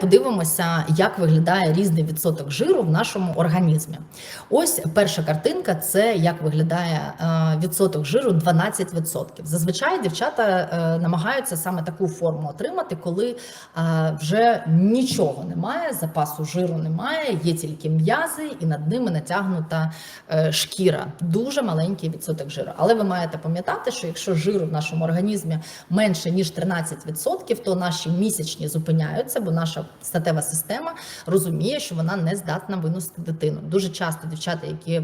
Подивимося, як виглядає різний відсоток жиру в нашому організмі. Ось перша картинка це як виглядає е, відсоток жиру 12%. Зазвичай дівчата е, намагаються саме таку форму отримати, коли е, вже нічого немає, запасу жиру немає, є тільки м'язи, і над ними натягнута шкіра. Дуже маленький відсоток жиру. Але ви маєте пам'ятати, що якщо жиру в нашому організмі менше ніж 13%, то наші місячні зупиняються, бо наша статева система розуміє, що вона не здатна виносити дитину. Дуже часто дівчата, які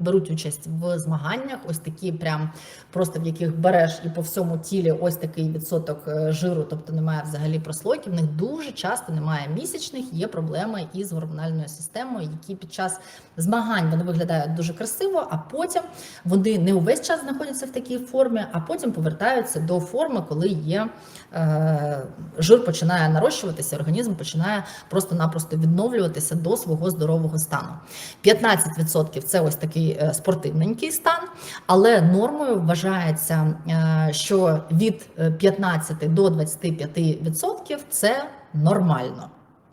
беруть участь в змаганнях, ось такі, прям просто в яких береш і по всьому тілі ось такий відсоток е, жиру, тобто немає взагалі прослойки. В них дуже часто немає місячних, є проблеми із гормональною системою, які під час змагань вони виглядають дуже красиво, а потім вони не увесь час знаходяться в такій формі, а потім повертаються до форми, коли є е, жир починає нарощуватися, організм починає просто-напросто відновлюватися до свого здорового стану. 15% це ось такий е, спортивненький стан, але нормою вважається, е, що від е, 15 до 25% це нормально.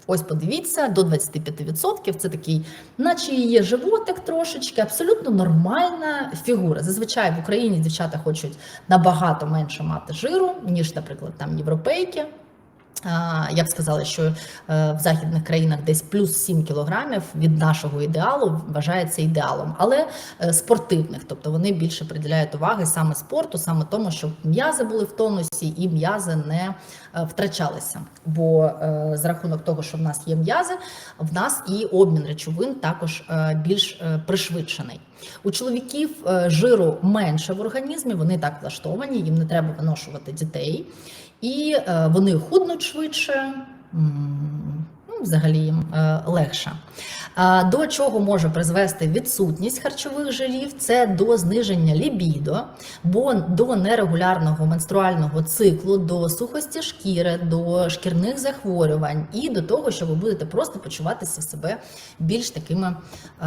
Ось подивіться, до 25% це такий, наче є животик трошечки, абсолютно нормальна фігура. Зазвичай в Україні дівчата хочуть набагато менше мати жиру, ніж, наприклад, там європейки. Я б сказала, що е, в західних країнах десь плюс 7 кілограмів від нашого ідеалу вважається ідеалом, але е, спортивних, тобто вони більше приділяють уваги саме спорту, саме тому, щоб м'язи були в тонусі і м'язи не е, втрачалися. Бо за рахунок того, що в нас є м'язи, в нас і обмін речовин також більш пришвидшений. У чоловіків жиру менше в організмі, вони так влаштовані, їм не треба виношувати дітей, і вони худнуть швидше. ну, Взагалі їм е, легше. До чого може призвести відсутність харчових жирів? Це до зниження лібідо, бо до нерегулярного менструального циклу, до сухості шкіри, до шкірних захворювань і до того, що ви будете просто почуватися себе більш такими. е,